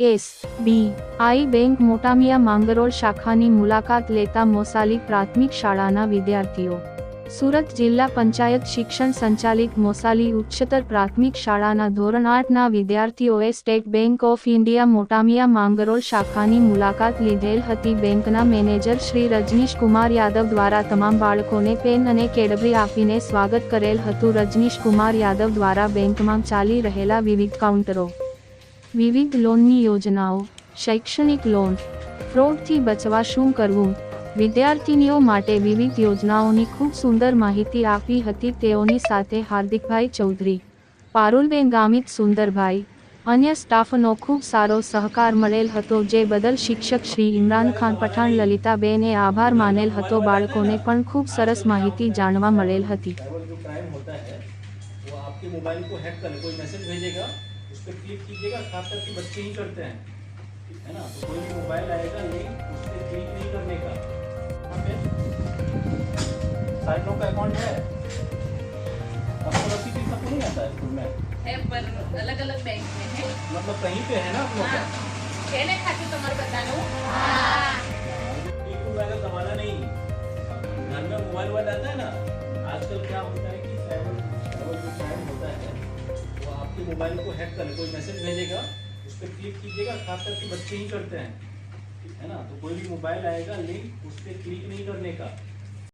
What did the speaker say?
S B I bank Motamiya Mangrol શાખાની મુલાકાત લેતા મોસાલી પ્રાથમિક શાળાના વિદ્યાર્થીઓ. સુરત જિલ્લા પંચાયત શિક્ષણ સંચાલિત મોસાલી ઉચ્ચતર પ્રાથમિક શાળાના ધોરણ આઠના વિદ્યાર્થીઓએ State Bank of India Motamiya Mangrol શાખાની મુલાકાત લીધેલ હતી. બેંકના મેનેજર શ્રી રજનીશ કુમાર યાદવ દ્વારા તમામ બાળકોને પેન અને કેડબરી આપીને સ્વાગત કરેલ હતું. રજનીશ કુમાર યાદવ દ્વારા બેંકમાં ચાલી રહેલા વિવિધ કાઉન્ટરો વિવિધ લોનની યોજનાઓ, શૈક્ષણિક લોન, ફ્રોડથી બચવા શું કરવું, વિદ્યાર્થીનીઓ માટે વિવિધ યોજનાઓની ખૂબ સુંદર માહિતી આપી હતી તેઓની સાથે હાર્દિકભાઈ ચૌધરી, પારુલબેન ગામિત સુંદરભાઈ, અન્ય સ્ટાફનો ખૂબ સારો સહકાર મળેલ હતો જે બદલ શિક્ષક શ્રી ઇમરાન ખાન પઠાણ, લલિતાબેને આભાર માનેલ હતો. બાળકોને પણ ખૂબ સરસ માહિતી જાણવા મળેલ હતી. है उस पर क्लिक कीजिएगा खास करके बच्चे ही करते हैं। है ना? तो कोई भी मोबाइल आएगा लिंक उस पर क्लिक नहीं करने का। यहाँ पे सारे लोग का अकाउंट है? आपको रसीद ये सब तो नहीं आता है स्कूल में? है पर अलग अलग बैंक में है। मतलब कहीं पे है ना आप लोग? का हाँ कहने खाते तुम्हारे बतानो एक मोबाइल का जमाना नहीं। घर में मोबाइल वोबाइल आता है ना आजकल क्या होता है कि आपके मोबाइल को हैक कर कोई मैसेज भेजेगा उस पर क्लिक कीजिएगा खास करके बच्चे ही करते हैं है ना तो कोई भी मोबाइल आएगा लिंक उस पर क्लिक नहीं करने का